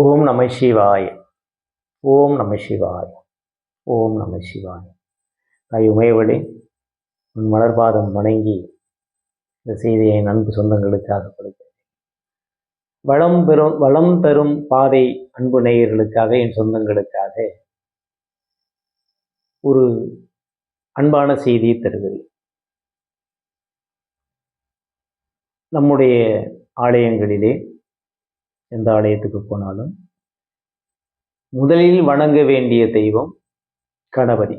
ஓம் நம சிவாய். ஓம் நம சிவாய். ஓம் நம சிவாய். தாய் உமையவளே உன் மலர்பாதம் வணங்கி இந்த செய்தியை என் அன்பு சொந்தங்களுக்காக கொடுக்கிறேன். வளம் பெறும் வளம் பெறும் பாதை அன்பு நேயர்களுக்காக என் சொந்தங்களுக்காக ஒரு அன்பான செய்தியை தருகிறேன். நம்முடைய ஆலயங்களிலே எந்த ஆலயத்துக்கு போனாலும். முதலில் வணங்க வேண்டிய தெய்வம் கணபதி.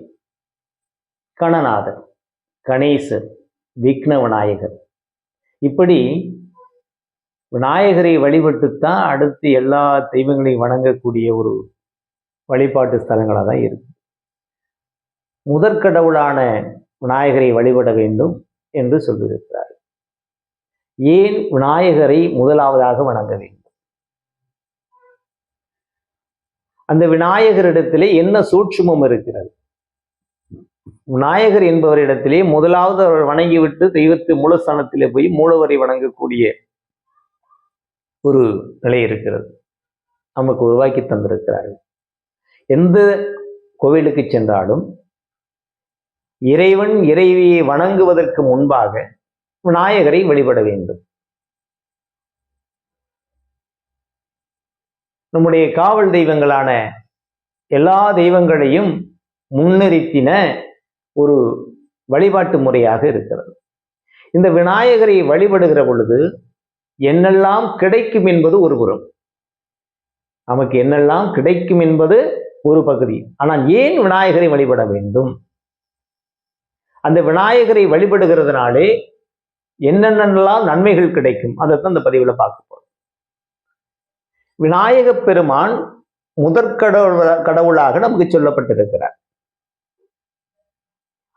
கணநாதர் கணேசர் விக்ன விநாயகர் இப்படி விநாயகரை வழிபட்டுத்தான் அடுத்து எல்லா தெய்வங்களையும் வணங்கக்கூடிய ஒரு வழிபாட்டு ஸ்தலங்களாக தான் இருக்கு. முதற்கடவுளான விநாயகரை வழிபட வேண்டும் என்று சொல்லியிருக்கிறார் ஏன் விநாயகரை முதலாவதாக வணங்க வேண்டும்? அந்த விநாயகரிடத்திலே என்ன சூட்சுமம் இருக்கிறது? விநாயகர் என்பவரிடத்திலே முதலாவது அவர் வணங்கிவிட்டு தெய்வத்து மூலஸ்தானத்திலே போய் மூலவரை வணங்கக்கூடிய ஒரு நிலை இருக்கிறது. நமக்கு உருவாக்கி தந்திருக்கிறார்கள். எந்த கோவிலுக்கு சென்றாலும் இறைவன் இறைவியை வணங்குவதற்கு முன்பாக விநாயகரை வழிபட வேண்டும். நம்முடைய காவல் தெய்வங்களான எல்லா தெய்வங்களையும் முன்னிறுத்தின ஒரு வழிபாட்டு முறையாக இருக்கிறது. இந்த விநாயகரை வழிபடுகிற பொழுது என்னெல்லாம் கிடைக்கும் என்பது ஒரு புறம். நமக்கு என்னெல்லாம் கிடைக்கும் என்பது ஒரு பகுதி. ஆனால் ஏன் விநாயகரை வழிபட வேண்டும்? அந்த விநாயகரை வழிபடுகிறதுனாலே என்னென்னலாம் நன்மைகள் கிடைக்கும்? அதைத்தான் இந்த பதிவில் பார்க்க போறோம். விநாயக பெருமான் முதற்கடவுள கடவுளாக நமக்கு சொல்லப்பட்டிருக்கிறார்.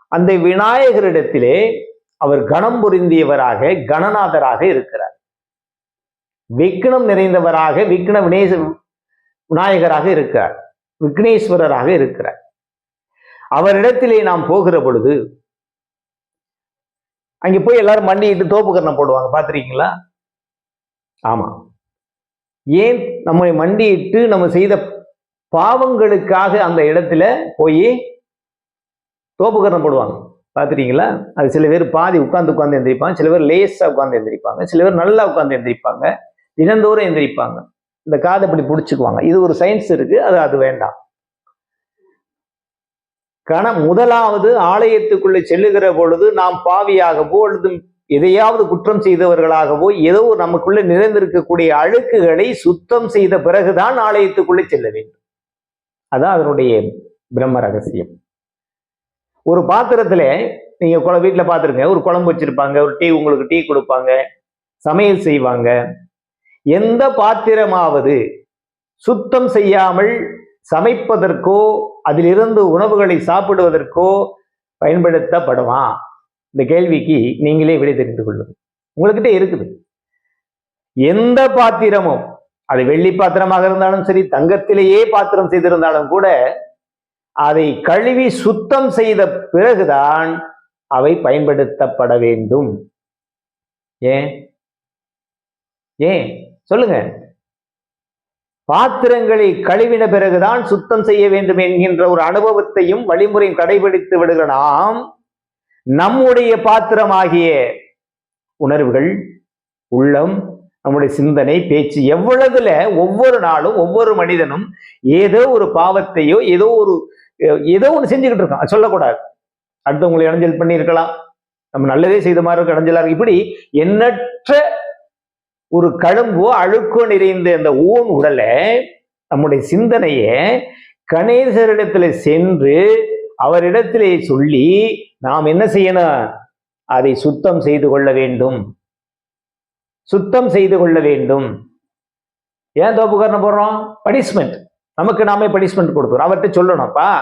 அந்த விநாயகரிடத்திலே அவர் கணம் பொருந்தியவராக கணநாதராக இருக்கிறார். விக்னம் நிறைந்தவராக விக்ன வினேச விநாயகராக இருக்கிறார். விக்னேஸ்வரராக இருக்கிறார். அவரிடத்திலே நாம் போகிற பொழுது அங்க போய் எல்லாரும் மண்டிட்டு தோப்பு கரணம் போடுவாங்க பார்த்துருக்கீங்களா? ஆமா. ஏன் நம்மை மண்டியிட்டு நம்ம செய்த பாவங்களுக்காக அந்த இடத்துல போய் தோப்புக்கரணம் போடுவாங்க பார்த்துட்டீங்களா? அது சில பேர் பாதி உட்காந்து உட்காந்து எந்திரிப்பாங்க சில பேர் லேஸாக உட்காந்து எந்திரிப்பாங்க சில பேர் நல்லா உட்காந்து எந்திரிப்பாங்க தினந்தோறும் எந்திரிப்பாங்க. இந்த காதை இப்படி பிடிச்சிக்குவாங்க. இது ஒரு சயின்ஸ் இருக்கு அது அது வேண்டாம். கண முதலாவது ஆலயத்துக்குள்ளே செல்லுகிற பொழுது நாம் பாவியாகவோ அல்லது எதையாவது குற்றம் செய்தவர்களாகவோ ஏதோ நமக்குள்ள நிறைந்திருக்கக்கூடிய அழுக்குகளை சுத்தம் செய்த பிறகுதான் ஆலயத்துக்குள்ளே செல்ல வேண்டும். அதான் அதனுடைய பிரம்ம ரகசியம். ஒரு பாத்திரத்துல நீங்க குழ வீட்டில் பார்த்துருங்க ஒரு குழம்பு வச்சிருப்பாங்க ஒரு டீ உங்களுக்கு டீ கொடுப்பாங்க சமையல் செய்வாங்க. எந்த பாத்திரமாவது சுத்தம் செய்யாமல் சமைப்பதற்கோ அதிலிருந்து உணவுகளை சாப்பிடுவதற்கோ பயன்படுத்தப்படுமா? இந்த கேள்விக்கு நீங்களே விடை தெரிந்து கொள்ளுங்கள் உங்கள்கிட்ட இருக்குது. எந்த பாத்திரமும் அது வெள்ளி பாத்திரமாக இருந்தாலும் சரி தங்கத்திலேயே பாத்திரம் செய்திருந்தாலும் கூட அதை கழுவி சுத்தம் செய்த பிறகுதான் அவை பயன்படுத்தப்பட வேண்டும். ஏன்? ஏன்? சொல்லுங்க. பாத்திரங்களை கழுவின பிறகுதான் சுத்தம் செய்ய வேண்டும் என்கின்ற ஒரு அனுபவத்தையும் வழிமுறையும் கடைபிடித்து விடுகிற நாம் நம்முடைய பாத்திரமாகிய உணர்வுகள் உள்ளம் நம்முடைய சிந்தனை பேச்சு எவ்வளவுல ஒவ்வொரு நாளும் ஒவ்வொரு மனிதனும் ஏதோ ஒரு பாவத்தையோ ஏதோ ஒரு ஏதோ ஒன்று செஞ்சுக்கிட்டு இருக்கான். சொல்லக்கூடாது. அடுத்தவங்களை இடைஞ்சல் பண்ணியிருக்கலாம். நம்ம நல்லதே செய்த மாதிரி இருக்க இடைஞ்சலா இருக்கு. இப்படி எண்ணற்ற ஒரு கழும்போ அழுக்கோ நிறைந்த அந்த ஊன் உடலை நம்முடைய சிந்தனையை கணேசரிடத்துல சென்று அவரிடத்திலே சொல்லி நாம் என்ன செய்யணும் அதை சுத்தம் செய்து கொள்ள வேண்டும். சுத்தம் செய்து கொள்ள வேண்டும். ஏன் தோப்புக்காரனை போடுறோம்? பனிஷ்மெண்ட் நமக்கு நாமே பனிஷ்மெண்ட் கொடுக்குறோம். அவர்கிட்ட சொல்லணும்ப்பா.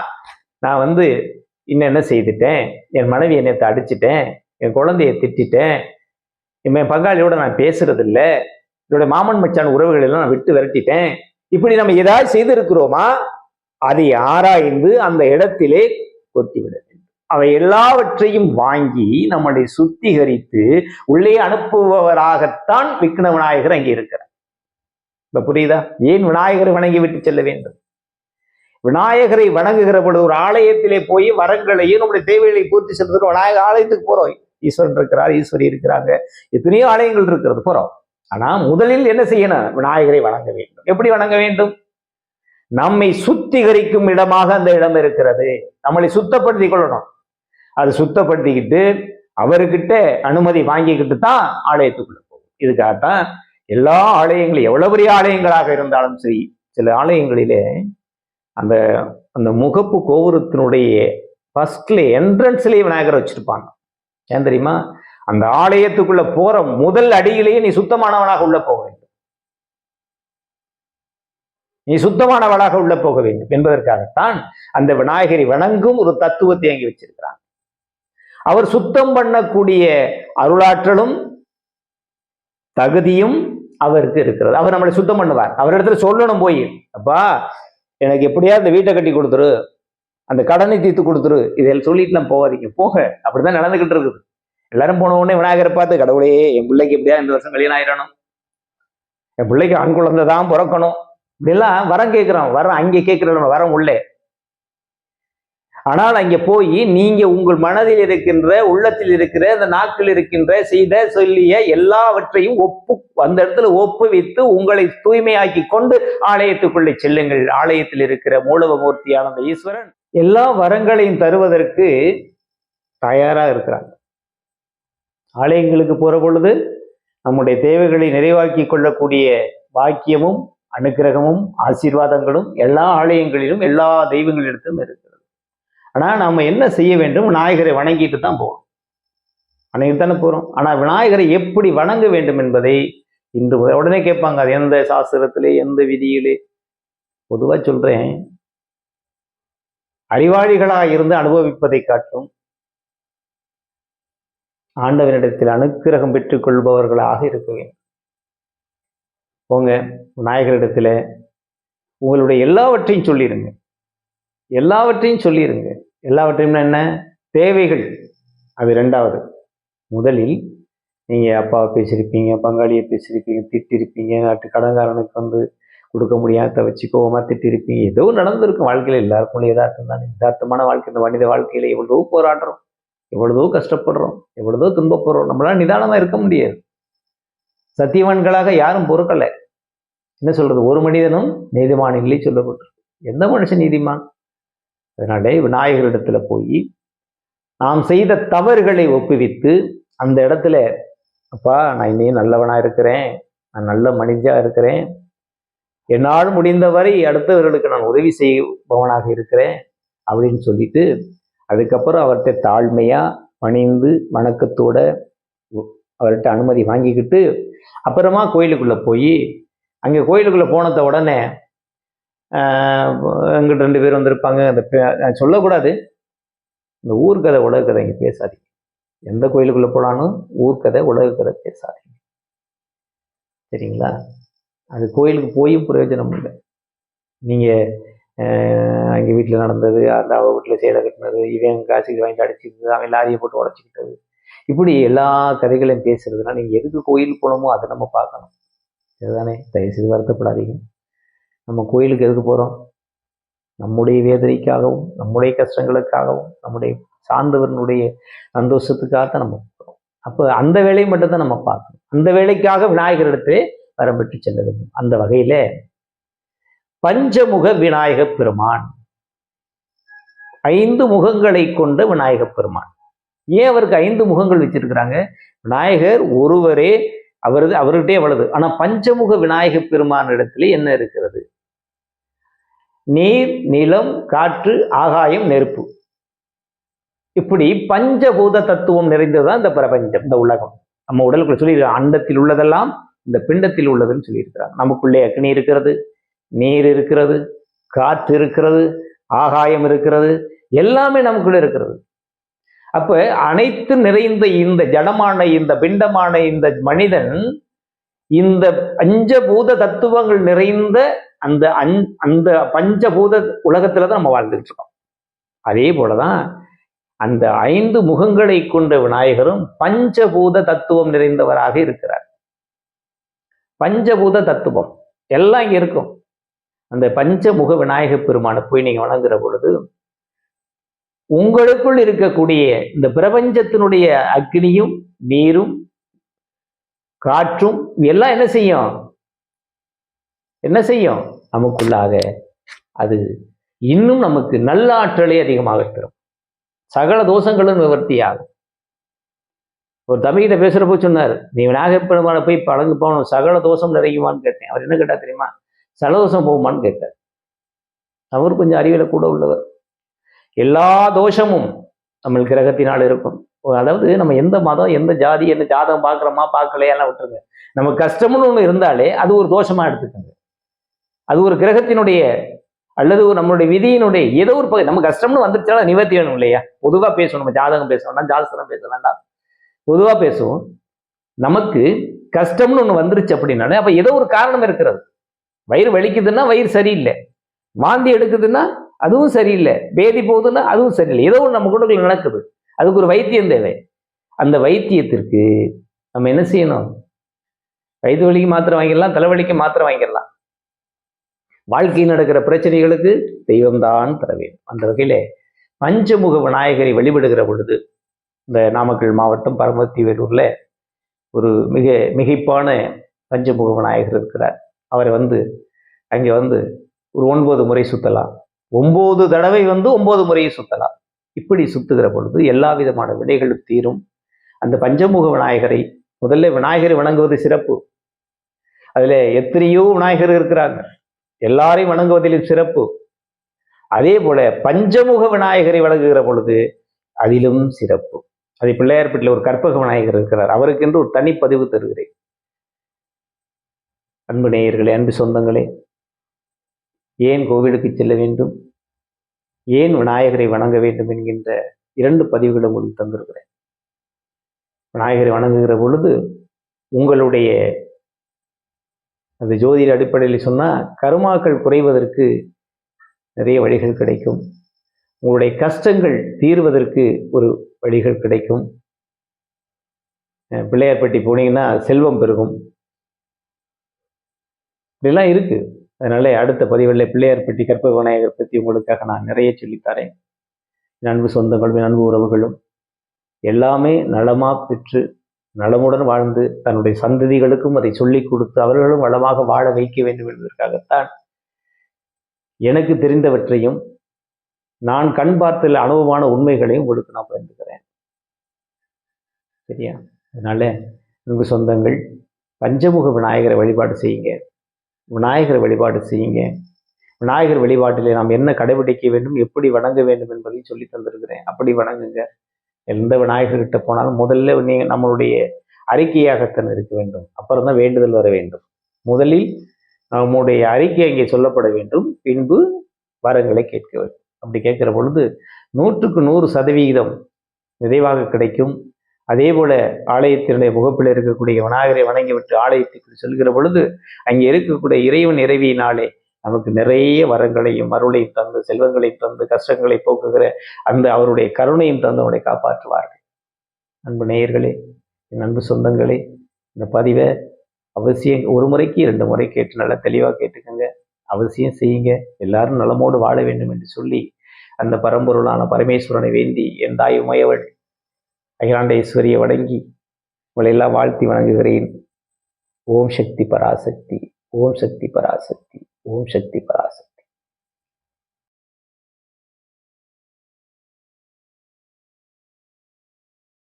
நான் வந்து இன்னும் என்ன செய்துட்டேன்? என் மனைவி என்னை அடிச்சிட்டேன். என் குழந்தைய திட்டேன் என் பங்காளியோட நான் பேசுறது இல்லை என்னுடைய மாமன் மச்சான் உறவுகளெல்லாம் நான் விட்டு விரட்டிட்டேன். இப்படி நம்ம ஏதாவது செய்திருக்கிறோமா? அதை ஆராய்ந்து அந்த இடத்திலே கொத்திவிட அவை எல்லாவற்றையும் வாங்கி நம்மளை சுத்திகரித்து உள்ளே அனுப்புபவராகத்தான் விக்ன விநாயகர் அங்கே இருக்கிறார். இப்ப புரியுதா? ஏன் விநாயகரை வணங்கி விட்டு செல்ல வேண்டும்? விநாயகரை வணங்குகிற பொழுது ஒரு ஆலயத்திலே போய் வரங்களையும் நம்முடைய தேவைகளை பூர்த்தி செய்வதற்கு விநாயகர் ஆலயத்துக்கு போறோம். ஈஸ்வரன் இருக்கிறார் ஈஸ்வரி இருக்கிறாங்க. எத்தனையோ ஆலயங்கள் இருக்கிறது போறோம். ஆனா முதலில் என்ன செய்யணும்? விநாயகரை வணங்க வேண்டும். எப்படி வணங்க வேண்டும்? நம்மை சுத்திகரிக்கும் இடமாக அந்த இடம் இருக்கிறது. நம்மளை சுத்தப்படுத்திக் கொள்ளணும். அது சுத்தப்படுத்திக்கிட்டு அவர்கிட்ட அனுமதி வாங்கிக்கிட்டு தான் ஆலயத்துக்குள்ள போகும். இதுக்காகத்தான் எல்லா ஆலயங்களும் எவ்வளவு பெரிய ஆலயங்களாக இருந்தாலும் சரி சில ஆலயங்களிலே அந்த அந்த முகப்பு கோபுரத்தினுடைய ஃபர்ஸ்ட்ல என்ட்ரன்ஸ்லேயே விநாயகர் வச்சிருப்பாங்க. ஏன் தெரியுமா? அந்த ஆலயத்துக்குள்ள போற முதல் அடியிலேயே நீ சுத்தமானவனாக உள்ள போக வேண்டும். நீ சுத்தமானவனாக உள்ள போக வேண்டும் என்பதற்காகத்தான் அந்த விநாயகரை வணங்கும் ஒரு தத்துவத்தை அங்கே வச்சிருக்கிறாங்க. அவர் சுத்தம் பண்ணக்கூடிய அருளாற்றலும் தகுதியும் அவருக்கு இருக்கிறது. அவர் நம்மளை சுத்தம் பண்ணுவார். அவரிடத்துல சொல்லணும் போய் அப்பா எனக்கு எப்படியா இந்த வீட்டை கட்டி கொடுத்துரு அந்த கடனை தீர்த்து கொடுத்துரு இதில் சொல்லிட்டுலாம் போகாதீங்க. போக. அப்படிதான் நடந்துகிட்டு இருக்குது. எல்லாரும் போன உடனே விநாயகரை பார்த்து கடவுளே என் பிள்ளைக்கு எப்படியா இந்த வருஷம் கல்யாணம் ஆயிடணும். என் பிள்ளைக்கு ஆண் குழந்தை தான் பிறக்கணும். இப்படிலாம் வரம் கேட்குறோம் வரம் அங்கே கேட்குறோம் வரம் உள்ளே. ஆனால் அங்கே போய் நீங்கள் உங்கள் மனதில் இருக்கின்ற உள்ளத்தில் இருக்கிற அந்த நாக்கில் இருக்கின்ற செய்த சொல்லிய எல்லாவற்றையும் ஒப்பு அந்த இடத்துல ஒப்புவித்து உங்களை தூய்மையாக்கி கொண்டு ஆலயத்துக்குள்ளே செல்லுங்கள். ஆலயத்தில் இருக்கிற மூலவமூர்த்தி ஆனந்த ஈஸ்வரன் எல்லா வரங்களையும் தருவதற்கு தயாராக இருக்கிறாங்க ஆலயங்களுக்கு போகிற பொழுது நம்முடைய தேவைகளை நிறைவாக்கி கொள்ளக்கூடிய வாக்கியமும் அனுக்கிரகமும் ஆசீர்வாதங்களும் எல்லா ஆலயங்களிலும் எல்லா தெய்வங்களிடத்தும் இருக்கிறது. ஆனா நம்ம என்ன செய்ய வேண்டும்? விநாயகரை வணங்கிட்டு தான் போகணும். வணங்கிட்டு தானே போறோம். ஆனால் விநாயகரை எப்படி வணங்க வேண்டும் என்பதை இன்று முதல் உடனே கேட்பாங்க. அது எந்த சாஸ்திரத்திலே எந்த விதியிலே? பொதுவா சொல்றேன். அறிவாளிகளாக இருந்து அனுபவிப்பதை காட்டும். ஆண்டவனிடத்தில் அனுக்கிரகம் பெற்றுக் கொள்பவர்களாக இருக்க வேண்டும். போங்க விநாயகரிடத்தில் உங்களுடைய எல்லாவற்றையும் சொல்லிடுங்க எல்லாவற்றையும் சொல்லிடுங்க எல்லாவற்றையும் என்ன? தேவைகள். அது ரெண்டாவது முதலில் நீங்கள் அப்பாவை பேசியிருப்பீங்க பங்காளியை பேசியிருப்பீங்க திட்டிருப்பீங்க நாட்டு கடன்காரனுக்கு வந்து கொடுக்க முடியாத வச்சு கோபமாக திட்டிருப்பீங்க. ஏதோ நடந்திருக்கும் வாழ்க்கையில். எல்லாருக்கும் யதார்த்தம் தானே. யதார்த்தமான வாழ்க்கை. இந்த மனித வாழ்க்கையில் எவ்வளவோ போராடுறோம். எவ்வளவோ கஷ்டப்படுறோம். எவ்வளவோ துன்பப்படுறோம். நம்மளால் நிதானமாக இருக்க முடியாது. சத்தியவான்களாக யாரும் பொறுக்கலை. என்ன சொல்றது? ஒரு மனிதனும் நீதிமான் இல்லை சொல்லப்பட்டிருக்கு. எந்த மனுஷன் நீதிமான்? அதனாலே விநாயகரிடத்துல போய் நாம் செய்த தவறுகளை ஒப்புவித்து அந்த இடத்துல அப்பா நான் இன்னையும் நல்லவனா இருக்கிறேன். நான் நல்ல மனிதா இருக்கிறேன். என்னால் முடிந்தவரை அடுத்தவர்களுக்கு நான் உதவி செய்பவனாக இருக்கிறேன். அப்படின்னு சொல்லிட்டு அதுக்கப்புறம் அவர்கிட்ட தாழ்மையா பணிந்து வணக்கத்தோட அவர்கிட்ட அனுமதி வாங்கிக்கிட்டு அப்புறமா கோயிலுக்குள்ள போய் அங்கே கோயிலுக்குள்ள போனத உடனே எங்கிட்ட ரெண்டு பேர் வந்திருப்பாங்க. அந்த பே- நான் சொல்லக்கூடாது. இந்த ஊர்கதை உலக கதை இங்கே பேசாதீங்க. எந்த கோயிலுக்குள்ளே போனாலும் ஊர்கதை உலக கதை பேசாதீங்க. சரிங்களா? அது கோயிலுக்கு போயும் பிரயோஜனம் இல்லை. நீங்கள் அங்கே வீட்டில் நடந்தது அந்த அவ வீட்டில் சேலை கட்டினது இவன் காசுக்கு வாங்கிட்டு அடிச்சுக்கிட்டது அவன் லாரியை போட்டு உடச்சிக்கிட்டது. இப்படி எல்லா கதைகளையும் பேசுறதுனா நீங்கள் எதுக்கு கோயில் போகணுமோ அதை நம்ம பார்க்கணும். இதுதானே தயவுசெய்து வருத்தப்படாதீங்க. நம்ம கோயிலுக்கு எதுக்கு போகிறோம் நம்முடைய வேதனைக்காகவும் நம்முடைய கஷ்டங்களுக்காகவும் நம்முடைய சார்ந்தவர்களுடைய சந்தோஷத்துக்காகத்தான் நம்ம போகிறோம் அப்போ அந்த வேலையை மட்டும்தான் நம்ம பார்க்கணும். அந்த வேலைக்காக விநாயகரிடத்திலே வரம் பெற்று செல்ல வேண்டும். அந்த வகையில பஞ்சமுக விநாயக பெருமான். ஐந்து முகங்களை கொண்ட விநாயக பெருமான். ஏன் அவருக்கு ஐந்து முகங்கள் வச்சிருக்கிறாங்க? விநாயகர் ஒருவரே அவரது அவர்கிட்டே வலது ஆனா பஞ்சமுக விநாயகப் பெருமான் இடத்துல என்ன இருக்கிறது? நீர் நிலம் காற்று ஆகாயம் நெருப்பு. இப்படி பஞ்சபூத தத்துவம் நிறைந்ததுதான் இந்த பிரபஞ்சம் இந்த உலகம். நம்ம உடலுக்குள்ள சொல்லி அண்டத்தில் உள்ளதெல்லாம் இந்த பிண்டத்தில் உள்ளதுன்னு சொல்லியிருக்கிறாங்க. நமக்குள்ளே அக்னி இருக்கிறது நீர் இருக்கிறது காற்று இருக்கிறது ஆகாயம் இருக்கிறது எல்லாமே நமக்குள்ள இருக்கிறது. அப்ப அனைத்து நிறைந்த இந்த ஜடமான இந்த பிண்டமான இந்த மனிதன் இந்த பஞ்சபூத தத்துவங்கள் நிறைந்த அந்த அஞ் அந்த பஞ்சபூத உலகத்துல தான் நம்ம வாழ்ந்துட்டு இருக்கோம். அதே போலதான் அந்த ஐந்து முகங்களை கொண்ட விநாயகரும் பஞ்சபூத தத்துவம் நிறைந்தவராக இருக்கிறார். பஞ்சபூத தத்துவம் எல்லாம் இங்க இருக்கும். அந்த பஞ்சமுக விநாயக பெருமானை போய் நீங்க வணங்குற பொழுது உங்களுக்குள் இருக்கக்கூடிய இந்த பிரபஞ்சத்தினுடைய அக்னியும் நீரும் காற்றும் எல்லாம் என்ன செய்யும்? என்ன செய்யும்? நமக்குள்ளாக அது இன்னும் நமக்கு நல்ல ஆற்றலை அதிகமாக தரும் சகல தோஷங்களும் நிவர்த்தியாகும். ஒரு தமிழ்கிட்ட பேசுறப்போ சொன்னார் நீ விநாயகப் போய் பழங்கு போகணும் சகல தோஷம் நிறையுமான்னு கேட்டேன். அவர் என்ன கேட்டா தெரியுமா? சலதோஷம் போகுமான்னு கேட்டார். அவர் கொஞ்சம் அறிவியல கூட உள்ளவர். எல்லா தோஷமும் நம்ம கிரகத்தினால் இருக்கும். அதாவது நம்ம எந்த மதம் எந்த ஜாதி எந்த ஜாதகம் பார்க்குறோமா பார்க்கலையெல்லாம் விட்டுருங்க. நம்ம கஷ்டம்னு ஒன்று இருந்தாலே அது ஒரு தோஷமா எடுத்துக்கோங்க. அது ஒரு கிரகத்தினுடைய அல்லது ஒரு நம்மளுடைய விதியினுடைய ஏதோ ஒரு பகுதி. நம்ம கஷ்டம்னு வந்துருச்சாலும் நிவர்த்தி வேணும் இல்லையா? பொதுவாக பேசணும் நம்ம ஜாதகம் பேச வேண்டாம் ஜாதகம் பேச வேண்டாம். பொதுவாக பேசுவோம். நமக்கு கஷ்டம்னு ஒன்று வந்துருச்சு அப்படின்னாலே அப்போ ஏதோ ஒரு காரணம் இருக்கிறது. வயிறு வலிக்குதுன்னா வயிறு சரியில்லை. வாந்தி எடுக்குதுன்னா அதுவும் சரியில்லை. பேதி போகுதுன்னா அதுவும் சரியில்லை. ஏதோ ஒன்று நம்ம கூட நடக்குது. அதுக்கு ஒரு வைத்தியம் தேவை. அந்த வைத்தியத்திற்கு நம்ம என்ன செய்யணும்? வயிற்று வலிக்கு மாத்திரை வாங்கிடலாம் தலைவலிக்கு மாத்திரை வாங்கிடலாம். வாழ்க்கையில் நடக்கிற பிரச்சனைகளுக்கு தெய்வம்தான் தர வேண்டும். அந்த வகையிலே பஞ்சமுக விநாயகரை வழிபடுகிற பொழுது இந்த நாமக்கல் மாவட்டம் பரமத்தி வேலூர்ல ஒரு மிக மிகைப்பான பஞ்சமுக விநாயகர் இருக்கிறார். அவரை வந்து அங்கே வந்து ஒரு ஒன்பது முறை சுத்தலாம். ஒன்பது தடவை வந்து ஒன்பது முறையை சுத்தலாம். இப்படி சுத்துகிற பொழுது எல்லா விதமான விடைகளும் தீரும். அந்த பஞ்சமுக விநாயகரை முதல்ல விநாயகரை வணங்குவது சிறப்பு. அதில் எத்தனையோ விநாயகர் இருக்கிறாங்க. எல்லாரையும் வணங்குவதிலும் சிறப்பு. அதே போல பஞ்சமுக விநாயகரை வணங்குகிற பொழுது அதிலும் சிறப்பு. அதை பிள்ளையார்பட்டியில் ஒரு கற்பக விநாயகர் இருக்கிறார். அவருக்கென்று ஒரு தனிப்பதிவு தருகிறேன். அன்பு நேயர்களே அன்பு சொந்தங்களே ஏன் கோவிலுக்கு செல்ல வேண்டும்? ஏன் விநாயகரை வணங்க வேண்டும் என்கின்ற இரண்டு பதிவுகளை உங்களுக்கு தந்திருக்கிறேன். விநாயகரை வணங்குகிற பொழுது உங்களுடைய அது ஜோதிட அடிப்படையில் சொன்னால் கருமாக்கள் குறைவதற்கு நிறைய வழிகள் கிடைக்கும். உங்களுடைய கஷ்டங்கள் தீர்வதற்கு ஒரு வழிகள் கிடைக்கும். பிள்ளையார்பட்டி போனீங்கன்னா செல்வம் பெருகும். இப்படிலாம் இருக்கு. அதனால அடுத்த பதிவில் பிள்ளையார்பட்டி கற்பக விநாயகர் பற்றி உங்களுக்காக நான் நிறைய சொல்லித்தரேன். நண்பு சொந்தங்களும் நண்பு உறவுகளும் எல்லாமே நலமாக பெற்று நலமுடன் வாழ்ந்து தன்னுடைய சந்ததிகளுக்கும் அதை சொல்லிக் கொடுத்து அவர்களும் வளமாக வாழ வைக்க வேண்டும் என்பதற்காகத்தான் எனக்கு தெரிந்தவற்றையும் நான் கண் பார்த்துல அனுபவமான உண்மைகளையும் உங்களுக்கு நான் பகிர்ந்துக்கிறேன். சரியா? அதனால உங்கள் சொந்தங்கள் பஞ்சமுக விநாயகரை வழிபாடு செய்யுங்க. விநாயகர் வழிபாடு செய்யுங்க. விநாயகர் வழிபாட்டிலே நாம் என்ன கடைபிடிக்க வேண்டும் எப்படி வணங்க வேண்டும் என்பதையும் சொல்லி தந்திருக்கிறேன். அப்படி வணங்குங்க. எந்த விநாயகர்கிட்ட போனாலும் முதல்ல நீங்கள் நம்மளுடைய அறிக்கையாகத்தான் இருக்க வேண்டும். அப்புறம் தான் வேண்டுதல் வர வேண்டும். முதலில் நம்முடைய அறிக்கை அங்கே சொல்லப்பட வேண்டும். பின்பு வரங்களை கேட்க வேண்டும். அப்படி கேட்கிற பொழுது நூற்றுக்கு நூறு சதவிகிதம் நிறைவாக கிடைக்கும். அதே போல ஆலயத்தினுடைய முகப்பில் இருக்கக்கூடிய விநாயகரை வணங்கிவிட்டு ஆலயத்துக்கு செல்கிற பொழுது அங்கே இருக்கக்கூடிய இறைவன் இறைவியினாலே நமக்கு நிறைய வரங்களையும் அருளையும் தந்து செல்வங்களையும் தந்து கஷ்டங்களை போக்குகிற அந்த அவருடைய கருணையும் தந்து அவனை காப்பாற்றுவார்கள். அன்பு நேயர்களே என் அன்பு சொந்தங்களே இந்த பதிவை அவசியம் ஒரு முறைக்கு இரண்டு முறை கேட்டு நல்லா தெளிவாக கேட்டுக்கோங்க. அவசியம் செய்யுங்க. எல்லாரும் நலமோடு வாழ வேண்டும் என்று சொல்லி அந்த பரம்பொருளான பரமேஸ்வரனை வேண்டி என் தாய் உமையவள் அகிலாண்டேஸ்வரியை வணங்கி உங்களெல்லாம் வாழ்த்தி வணங்குகிறேன். ஓம் சக்தி பராசக்தி ஓம் சக்தி பராசக்தி ஓம் சக்தி பராசக்தி.